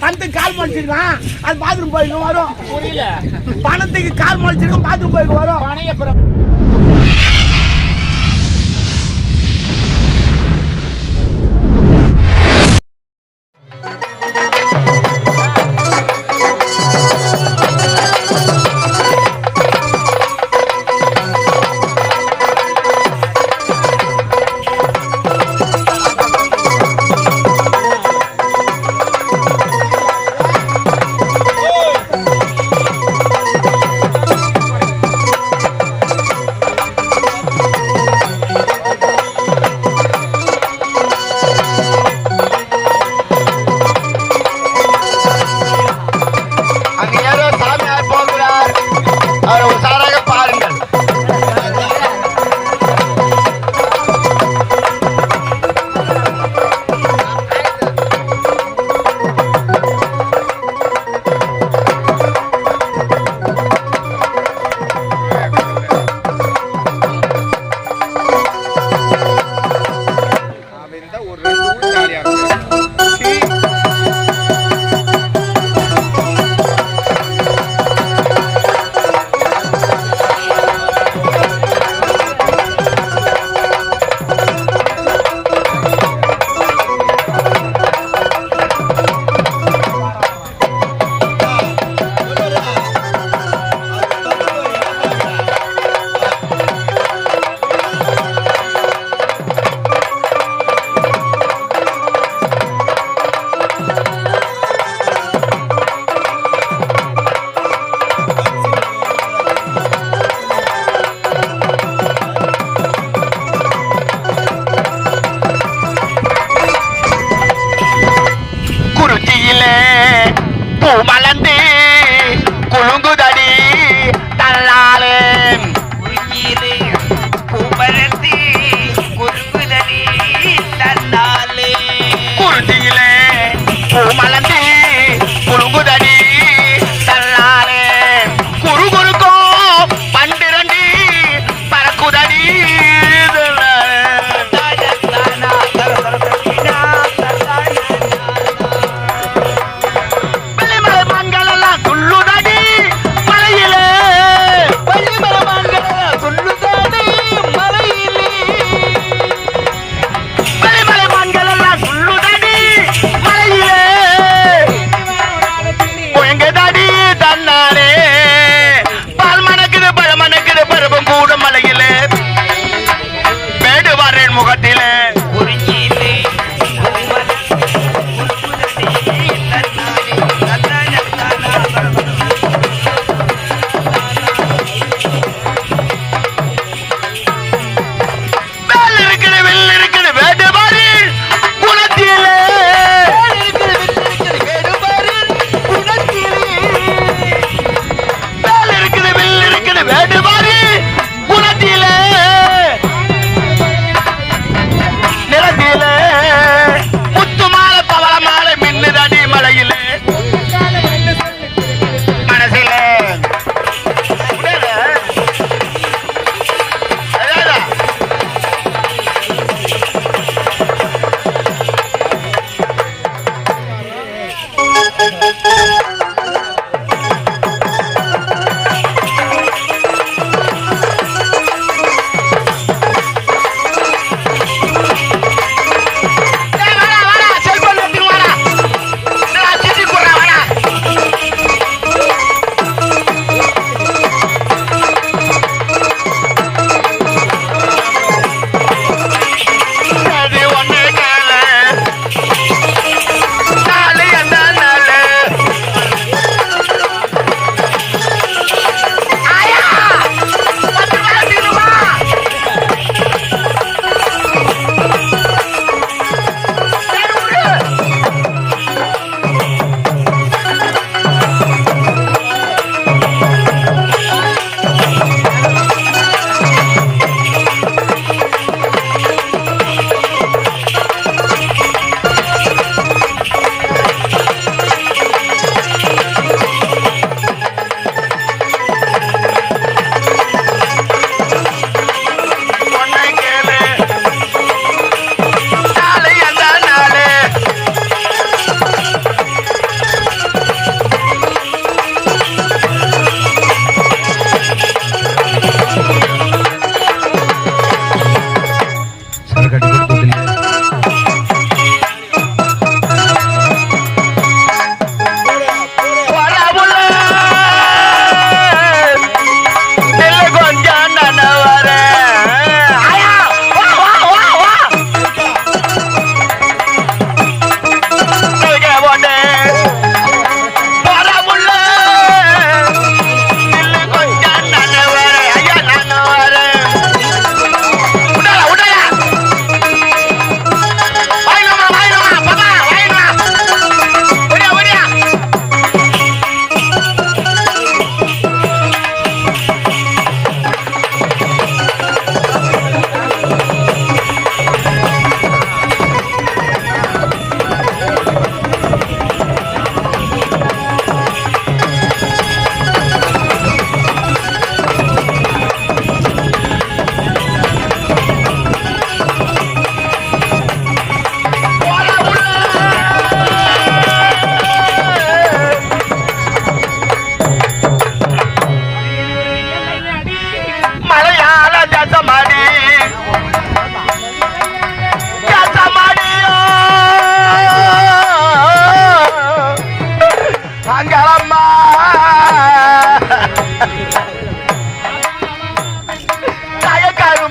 பணத்துக்கு கால் முளைச்சிருக்கான் அது பாத்ரூம் போய்க்கு வரும். புரியல. பணத்துக்கு கால் முளைச்சிருக்கும் பாத்ரூம் போய்க்கு வரும்.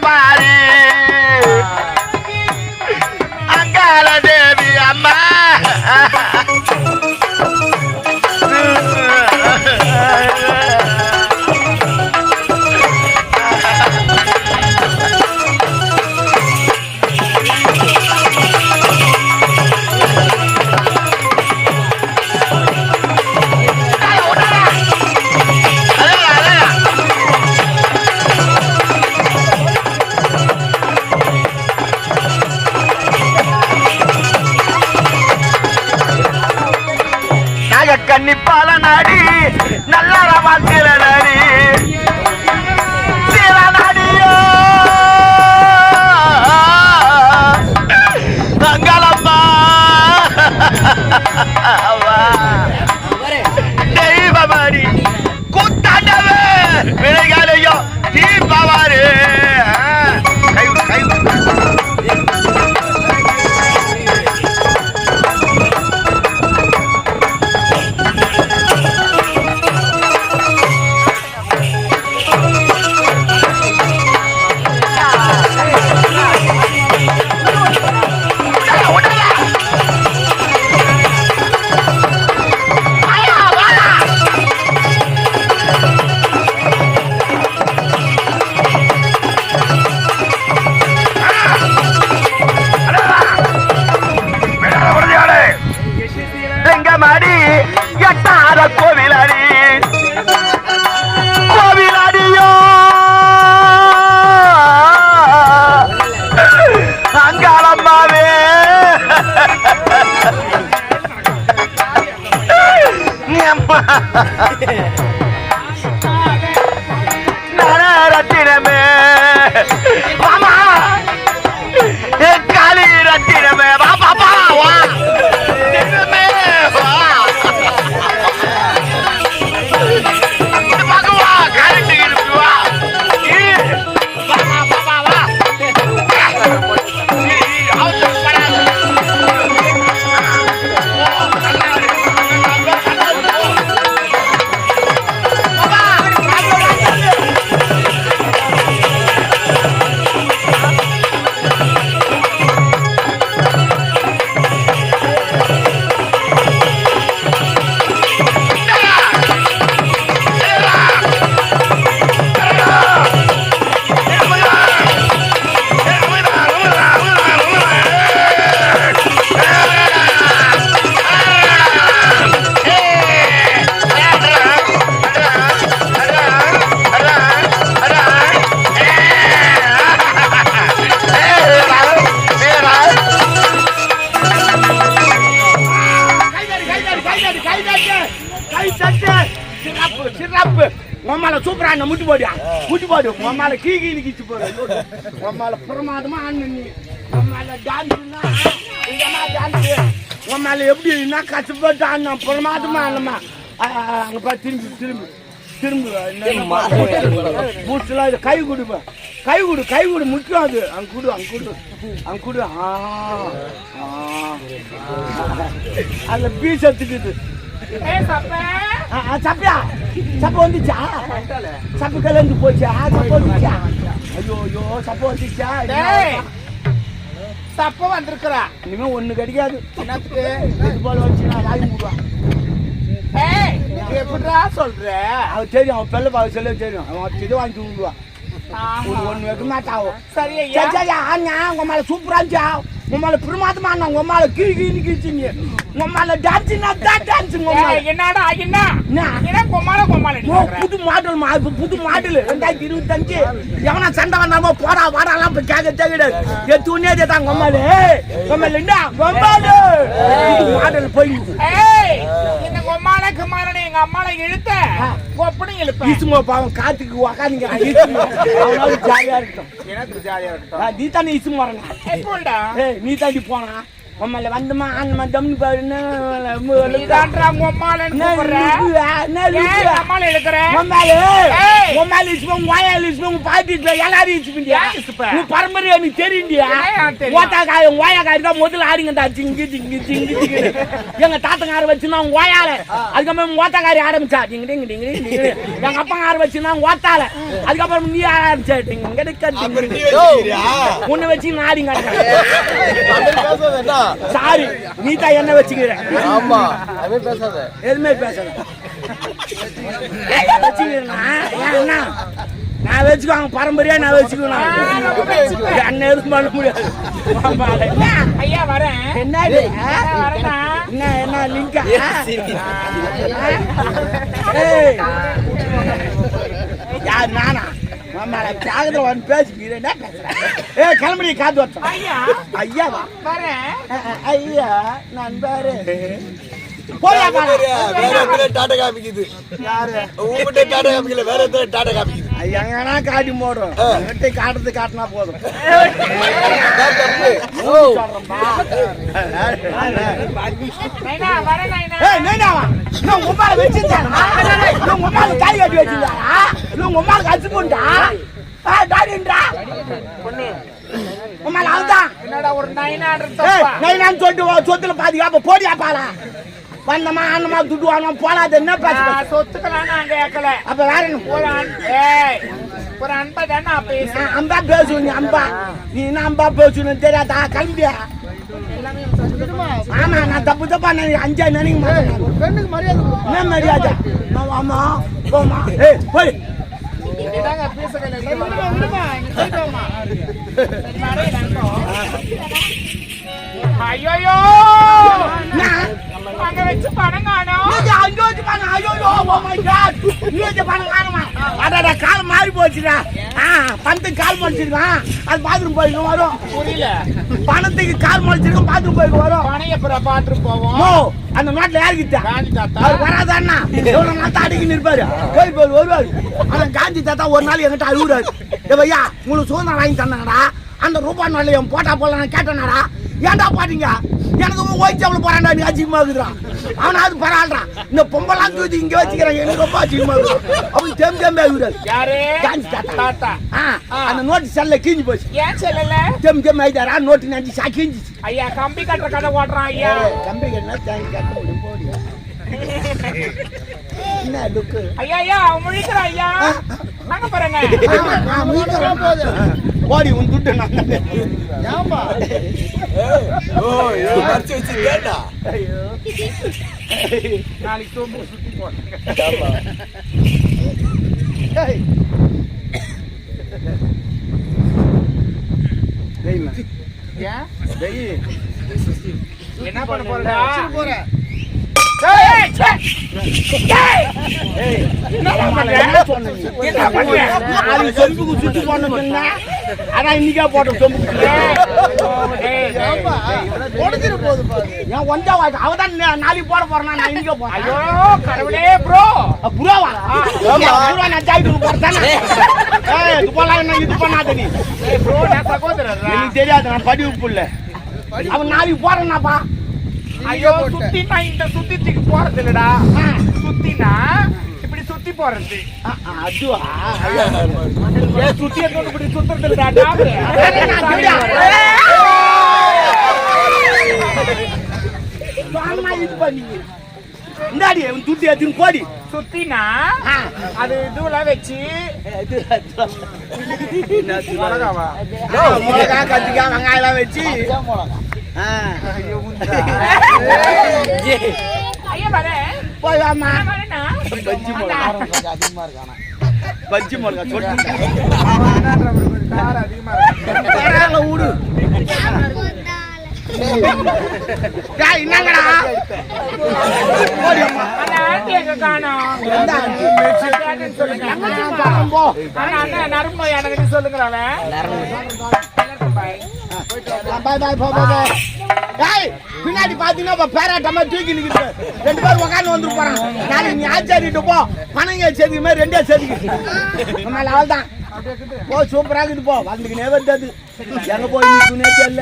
Bye. கன்னிப்பால நாடி நல்ல மாத்திர நாடி. நாடியோ. 哈哈哈哈哈哈 சிறப்பு. உன் மேல சூப்பரா என்ன முட்டி போடியா முட்டி போடு. உன் மேல கீ கீ கிச்சு போடு. உன் மேல பிரமாதமா ஆடணும் நீ. உன் மேல டான்ஸ்னா இதமா டான்ஸ் உன் மேல எப்படி என்ன கஷ்டப்பட்டு ஆடணும் பிரமாதமா ஆடணுமா அங்க பாரு திரும்பி திரும்பி. திரும்பி பூஸ்ட்லாம் இது கை கொடுப்ப கை கொடு கை கொடு முக்கியம் அது. அங்க கொடு அங்க கொடு. அங்க கொடு ஆ ஆ. அதுல பீஸ் எடுத்துக்குது சப்பியா சப்ப வந்துச்சா சப்பு கலந்து போச்சா சப்ப வந்துச்சா ஐயோ ஐயோ சப்ப வந்துச்சா. தப்ப வந்திருக்கிறா இனிமே ஒண்ணு கிடைக்காது என்னத்துக்கு இது போல வச்சு நான் வாங்கி விடுவான் ஏய் எப்படிடா சொல்ற? அவன் தெரியும் அவன் பெல்ல பாவ சொல்ல தெரியும் அவன் இது வாங்கி விடுவான் ஒண்ணு வைக்க மாட்டாவோ சரி சரி சரி ஆனா உங்க மேல சூப்பரா இருந்துச்சா உங்க மேல பிரமாதமா உங்க மேல கீழ் கீழ் கீழ்ச்சிங்க. உங்க மேல டான்ஸ்னா தான் டான்ஸ் உங்க மேல ஏய், என்னடா என்ன? என்ன? கொமால கொமால ஓ, புது மாடல் மா புது மாடல் ரெண்டாயிரத்தி இருபத்தஞ்சு. எவனா சண்டை வந்தாமோ போடா வாடாலாம் இப்ப கேட்க தேக்கிடு எத்து உன்னே தான் கொம்மாலு கொம்மாலு என்ன கொம்மாலு புது மாடல் போய் கமாலனை எங்க அம்மால இழுத்த. கொப்படி இழுப்பேன். ஈசுமோ பாவம் காத்துக்கு உக்காந்துங்க. ஜாலியா இருக்கட்டும். எனக்கு ஜாலியா இருக்கட்டும். நீ தானே வரணும். எப்போடா நீ தாண்டி போனா? ஏய். கொம்மாலு ஈசுமோ வாயாலு ஈசுமோ பாட்டி வீட்டுல எல்லாரும் இச்சுப்பிண்டியா ஏன் இச்சுப்ப? உன் பரம்பரை எனக்கு தெரியுண்டியா என்ன தெரியும்? ஓட்டாக்காய ஓயாக்காரி தான் முதல்ல ஆடிங்கடா ஜிங்கி ஜிங்கி ஜிங்கி ஜிங்கி எங்க தாத்தங்கார வச்சுனா ஓயால அதுக்கப்புறம் ஓட்டக்காரி ஆரம்பிச்சா டிங்க டிங்க டிங்க. எங்க அப்பங்கார வச்சுனா ஓட்டால அதுக்கப்புறம் நீ ஆரம்பிச்சா டிங்க வச்சுக்கிறியா? உன்னை வச்சு நான் பேசாத என்ன? சாரி நீ தான் என்ன வச்சுக்கிற? ஆமா அப்படி பேசாத. எதுவுமே பேசல வச்சுக்கிறேன்னா? என்ன நான் வச்சுக்குவாங்க பரம்பரையா நான் வச்சுக்குவேன் என்ன எதுவும் பண்ண முடியாது. ஐயா வரேன்? வரேனா என்ன என்ன லிங்கா? ஏய். யார் நானா? ஆமால ஜாகிரதை வந்து பேசிக்கிறேன் என்ன பேசுறேன் ஏய் கிளம்பி காத்து வச்சோம். ஐயா. ஐயாவா வரேன் ஐயா நான் பாரு போயா பாரு. வேற எத்தனை டாடா காமிக்குது? யாரு? உங்ககிட்ட டாடா காமிக்கல வேற டாடா காமிக்குது? எங்கன்னா காட்டி போடும் வெட்டி காட்டுறது காட்டினா போதும். இன்னும் உங்க அம்மால தாலி கட்டி அம்மால கச்சு போண்டா ஆ டாடின்றா உம்மால அவதான் என்னடா ஒரு நைனான்னு சொல்லிட்டு வா, சொத்துல பாதுகாப்பு போடியா பாலா? வந்தமா அண்ணமா துட்டு வாங்கணும் போலாது என்ன பேச சொத்துக்கலாம் நான் கேட்கல அப்ப வேற என்ன? ஒரு அன்பை தானே நான் அம்பா பேசுவேன் நீ அம்பா நீ என்ன அம்பா பேசணும் தெரியாதா? கிளம்பியா ஆமா நான் தப்பு தப்பா நினை அஞ்சா நினைக்க மாட்டேன் பெண்ணுக்கு மரியாதை. என்ன மரியாதை? நான் ஆமா போமா. ஏய் போய். ஐயோ அங்க வச்சு பணம் காணோம் அங்க வச்சு பாருங்க ஐயோ ஓ மை காட் வச்சு காணுமா அடடா கால் மாறி போச்சுடா ஆ பணத்துக்கு கால் முளைச்சிருக்கான் அது பாத்ரூம் போயிட்டு வரும். புரியல. பணத்துக்கு கால் முளைச்சிருக்கும் பாத்ரூம் போயிட்டு வரும். பணம் எப்பறம் பாத்துட்டு போவோம். ஓ அந்த நாட்டுல யாருக்கிட்ட? காந்தி தாத்தா. அவர் வராதாண்ணா எவ்வளவு நாள் அடிக்கி நிற்பாரு போய் போய் வருவாரு. அந்த காந்தி தாத்தா ஒரு நாள் என்கிட்ட அழுகுறாரு. ஏ பையா உங்களுக்கு சுதந்திரம் வாங்கி தந்தாங்கடா. அந்த ரூபாய் நாள் என் போட்டா போல நான் கேட்டேனாடா. ஏன்டா பாத்தீங்க? எனக்கு ஓய்ச்சாவில் போறான்டா? நீ அதிகமா இருக்குறான் அவனா அது பரவாயில்றான் இந்த பொம்பலாம் தூக்கி இங்க வச்சுக்கிறான். எனக்கு ரொம்ப இருக்குறான் அவன் தேம்பி தேம்பி ஆகுறாரு அந்த நோட்டு செல்ல கீஞ்சி போச்சு. ஏன் சொல்லல? தேம்பி தேம்பி ஆயிட்டாரா? நோட்டு நினைச்சு சா கீஞ்சிச்சு. ஐயா கம்பி கட்டுற கதை ஓட்டுறான் ஐயா. கம்பி கட்டினா தேங்கி கட்ட என்ன லுக்கு? ஐயா ஐயா அவன் முழிக்கிறான் ஐயா. வாங்க பாருங்க ஓடி உன் துட்டு நான் ஏம்பா? ஓ, இதை மறைச்சு. நாளைக்கு சுத்தி ஏன் டேய். என்ன பண்ண போறடா போறேன். ஆனா இன்னைக்கே போட்டோம் சொம்புக்கு. ஏய், ஏய், வாய்க்கு? அவதான் நா- நாளைக்கு போட போறேன்னா நான் இன்னைக்கே போடுறேன். ஐயோ கடவுளே ப்ரோ புறாவா? புறா நான் இது போலாம் இது பண்ணாத நீ. ப்ரோ நான் சகோதரர் எனக்கு தெரியாது நான் படிவு புள்ள அவன் நாளைக்கு போறேன்னாப்பா ஐயோ சுத்தி நான் இந்த சுத்தி தூக்கி போறது இல்லடா. சுத்தினா இப்படி சுத்தி போறது. அதுவா? சுத்தி எடுத்து இப்படி சுத்துறது இல்லடா இது பண்ணி இந்தாடி உன் துட்டி எடுத்துன்னு போடி. சுத்தினா. அது இதுவெல்லாம் வச்சு மிளகா கத்திரிக்காய் வெங்காயம் வச்சு. ஐயா வரேன் போய் வாம்மா நான் வரேனா பஜ்ஜி மிளகா பஜ்ஜி மிளகா காரம் அதிகமா இருக்கு. என்னங்கடா? நரம்பு எனக்கு. டேய், பின்னாடி பாத்தீங்கன்னா பேராட்டமா தூக்கி நிக்குது. ரெண்டு பேரும் உட்காந்து வந்து நாளைக்கு நீ ஆச்சாரிட்டு போ. பணங்க சேர்த்துக்கு? மாதிரி ரெண்டே சேர்த்துக்கு. நம்மளால அவள்தான் போ சூப்பரா இருக்குது போ. வந்துக்கினே வந்தது எங்க போய் நிற்குனே தெரியல.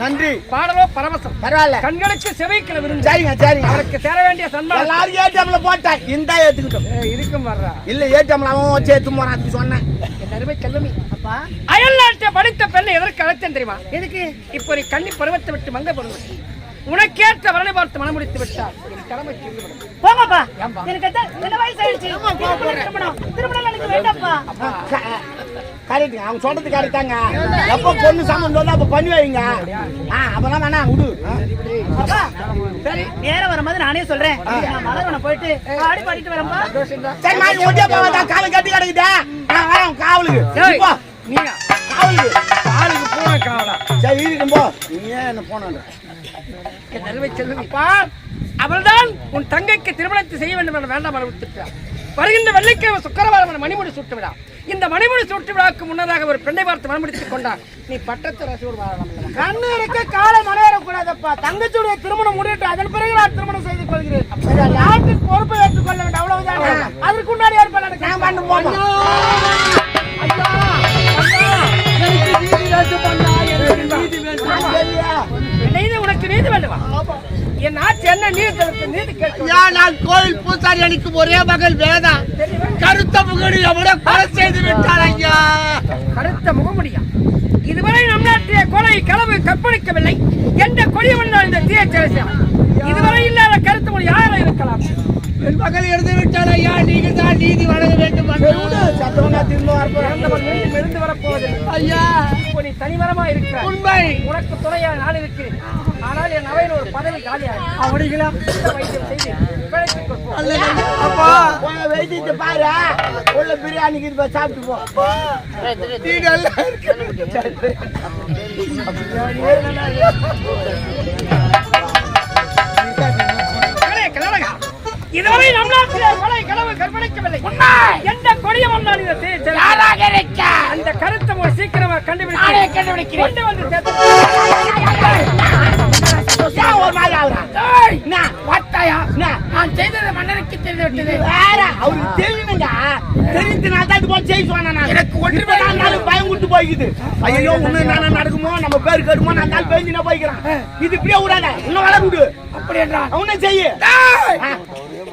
நன்றி. பாடலோ பரவசம். பரவாயில்ல. கண்களுக்கு செவைக்கிற விருந்து சரிங்க சரிங்க. அவருக்கு சேர வேண்டிய சன்மானம் எல்லாரும் ஏடிஎம்ல போட்டேன் இந்த ஏத்துக்கிட்டோம். ஏய், இருக்கும் வர்றா. இல்ல ஏடிஎம்ல அவன் வச்சு ஏத்து போறான் அதுக்கு சொன்னேன். அருமை செல்வமி அப்பா. அயல் நாட்டை படித்த பெண்ணை எதற்கு அழைத்தேன் தெரியுமா? எதுக்கு? இப்போ நீ கண்ணி பருவத்தை விட்டு மங்க பருவம் உனக்கேற்ற வரனை பார்த்து மனம் முடித்து விட்டால் என் கடமை போங்கப்பா? எனக்கு என்ன வயசு ஆயிடுச்சு. திருமணம் திருமணம் எனக்கு வேண்டாம்ப்பா. கரெக்ட் அவங்க சொல்றது கரெக்ட் தாங்க எப்போ பொண்ணு சம்மந்தம் வந்து அப்ப பண்ணி வைங்க. ஆ அப்பதான் வேணா விடு. சரி நேரம் வர மாதிரி நானே சொல்றேன். நான் மலர்வனம் போயிட்டு ஆடி பாடிட்டு வரேன்ப்பா. சரி மாதிரி ஒட்டியா போவாதா காலை கட்டி கிடக்குதா. நான் வரேன் காவலுக்கு. ஏய், போ. நீயா காவலுக்கு. ஆளுக்கு பூனை காவலா சரி இருக்கும் போ. நீ ஏன் என்ன போன என் அருமை செல்வப்பா அவள்தான் உன் தங்கைக்கு திருமணத்தை செய்ய வேண்டும் என வேண்டாம் வருகின்ற வெள்ளிக்கிழமை சுக்கரவாரம் மணிமுடி சூட்டு விழா இந்த மணிமுடி சூட்டு விழாவுக்கு முன்னதாக ஒரு பெண்ணை பார்த்து மனமுடித்துக் கொண்டார். நீ பட்டத்து ரசூர் கண்ணு இருக்க காலை மலையேறக்கூடாதப்பா. தங்கச்சியுடைய திருமணம் முடியட்டும் அதன் பிறகு நான் திருமணம் செய்து கொள்கிறேன். நாட்டுக்கு பொறுப்பை ஏற்றுக்கொள்ள வேண்டும்? அவ்வளவுதான்? அதற்கு முன்னாடி ஏற்பாடு நான் பண்ணு நீதி உனக்கு நீதி வேண்டுமா? என் ஆட்சி என்ன நீதி நீதி நான் கோயில் பூசாரி அணிக்கு ஒரே மகள் வேதா. கருத்த முகடி அவட கொலை செய்து விட்டார் ஐயா. கருத்த? முகமுடியா? இதுவரை நம் நாட்டிய கொலை களவு கற்பழிக்கவில்லை. எந்த கொடியவன் இந்த தீய செயல் இதுவரை இல்லாத கருத்து மொழி யாரும் இருக்கலாம்? என் மகள் எழுந்து விட்டார் ஐயா நீங்க தான் நீதி வழங்க வேண்டும் சத்தவங்க திரும்ப எழுந்து வரப்போவதில்லை ஐயா. நீ தனிமரமா இருக்கிறாய். உண்மை. உனக்கு துணையா நான் இருக்கிறேன். ஆனால் என் அவையில் ஒரு பதவி காலியாக அவடிகளா வைத்தியம் செய்து பிழைத்துக். அப்பா வைத்திட்டு பாரு. உள்ள பிரியாணிக்கு இது போய் சாப்பிட்டு போ. நீ நல்லா இதுவரை நம் நாட்டிலே கொலை களவு கற்பழிக்கவில்லை எந்த கொடியவன் நான் இதை செய்ய அந்த கருத்தை சீக்கிரமா கண்டுபிடிச்சு கொண்டு வந்து சேர்த்து ஏன் ஒரு மாதிரி? என்ன? என்ன? நான் செய்தது மன்னருக்கு தெரிந்து விட்டது வேற அவருக்கு தெரியுங்க தெரிஞ்சதுனால தான் இது சொன்னேன் நான். எனக்கு ஒன்றுமே நாலு பயம் விட்டு போய்க்குது. ஐயோ இன்னும் என்ன நடக்குமோ நம்ம பேர் கெடுமோ நான் நாள் பேஞ்சுனா போய்க்கிறான். இது இப்படியே விடாத இன்னும் வளர விடு அப்படி என்றால் அவனை செய்ய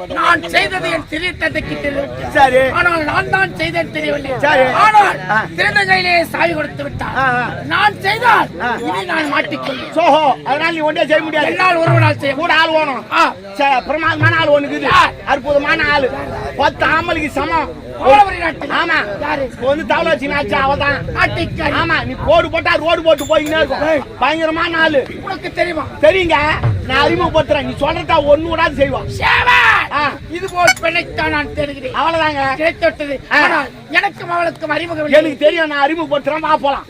நான் செய்தது என் சிறிய தந்தைக்கு தெரியும். சரி. ஆனால் நான் தான் செய்தேன் தெரியவில்லை. சரி. ஆனால். திறந்த கையிலே சாவி கொடுத்து விட்டார். நான் செய்தால். இனி நான் மாட்டிக்கொள்வேன். சோஹோ அதனால நீ ஒன்றே செய்ய முடியாது. என்னால் ஒருவனால் செய்ய கூட ஆள். சரி, பிரமாதமான ஆள் ஒண்ணு இருக்குது அற்புதமான ஆளு. பத்து ஆம்பளைக்கு சமம். ஆமா. வந்து தவளை வச்சு நாச்சு அவதான். ஆமா நீ போடு போட்டா ரோடு போட்டு போயின்னே இருக்கும். பயங்கரமான ஆளு. உனக்கு தெரியுமா? தெரியுங்க. நான் அறிமுகப்படுத்துறேன். நீ சொல்றதா ஒண்ணு விடாது செய்வான். இது போல் பெண்ணைத்தான் நான் தேடுகிறேன். அவ்வளவுதாங்க. கிடைத்தொட்டது எனக்கும் அவளுக்கும் அறிமுகம். எனக்கு தெரியும் நான் அறிமுகப்படுத்துறேன். போலாம்.